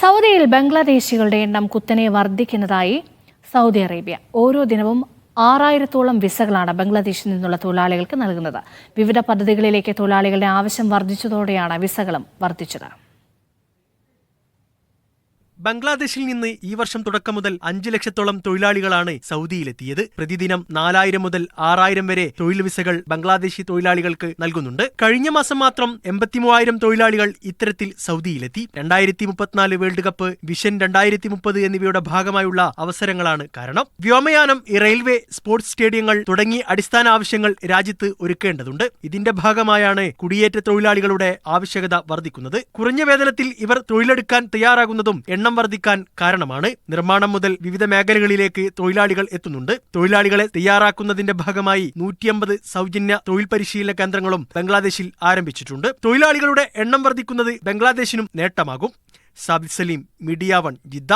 സൗദിയിൽ ബംഗ്ലാദേശികളുടെ എണ്ണം കുത്തനെ വർദ്ധിക്കുന്നതായി സൗദി അറേബ്യ. ഓരോ ദിനവും ആറായിരത്തോളം വിസകളാണ് ബംഗ്ലാദേശിൽ നിന്നുള്ള തൊഴിലാളികൾക്ക് നൽകുന്നത്. വിവിധ പദ്ധതികളിലേക്ക് തൊഴിലാളികളുടെ ആവശ്യം വർദ്ധിച്ചതോടെയാണ് വിസകളും വർദ്ധിച്ചത്. ബംഗ്ലാദേശിൽ നിന്ന് ഈ വർഷം തുടക്കം മുതൽ അഞ്ച് ലക്ഷത്തോളം തൊഴിലാളികളാണ് സൗദിയിലെത്തിയത്. പ്രതിദിനം നാലായിരം മുതൽ ആറായിരം വരെ തൊഴിൽ വിസകൾ ബംഗ്ലാദേശി തൊഴിലാളികൾക്ക് നൽകുന്നുണ്ട്. കഴിഞ്ഞ മാസം മാത്രം എൺപത്തിമൂവായിരം തൊഴിലാളികൾ ഇത്തരത്തിൽ സൗദിയിലെത്തി. രണ്ടായിരത്തി മുപ്പത്തിനാല് വേൾഡ് കപ്പ് വിഷൻ രണ്ടായിരത്തി മുപ്പത് എന്നിവയുടെ ഭാഗമായുള്ള അവസരങ്ങളാണ് കാരണം. വ്യോമയാനം റെയിൽവേ സ്പോർട്സ് സ്റ്റേഡിയങ്ങൾ തുടങ്ങി അടിസ്ഥാന ആവശ്യങ്ങൾ രാജ്യത്ത് ഒരുക്കേണ്ടതുണ്ട്. ഇതിന്റെ ഭാഗമായാണ് കുടിയേറ്റ തൊഴിലാളികളുടെ ആവശ്യകത വർദ്ധിക്കുന്നത്. കുറഞ്ഞ വേതനത്തിൽ ഇവർ തൊഴിലെടുക്കാൻ തയ്യാറാകുന്നതും എണ്ണം വർദ്ധിക്കാൻ കാരണമാണ്. നിർമ്മാണം മുതൽ വിവിധ മേഖലകളിലേക്ക് തൊഴിലാളികൾ എത്തുന്നുണ്ട്. തൊഴിലാളികളെ തയ്യാറാക്കുന്നതിന്റെ ഭാഗമായി നൂറ്റിയമ്പത് സൗജന്യ തൊഴിൽ പരിശീലന കേന്ദ്രങ്ങളും ബംഗ്ലാദേശിൽ ആരംഭിച്ചിട്ടുണ്ട്. തൊഴിലാളികളുടെ എണ്ണം വർദ്ധിക്കുന്നത് ബംഗ്ലാദേശിനും നേട്ടമാകും. Sabith Saleem media one Jeddah.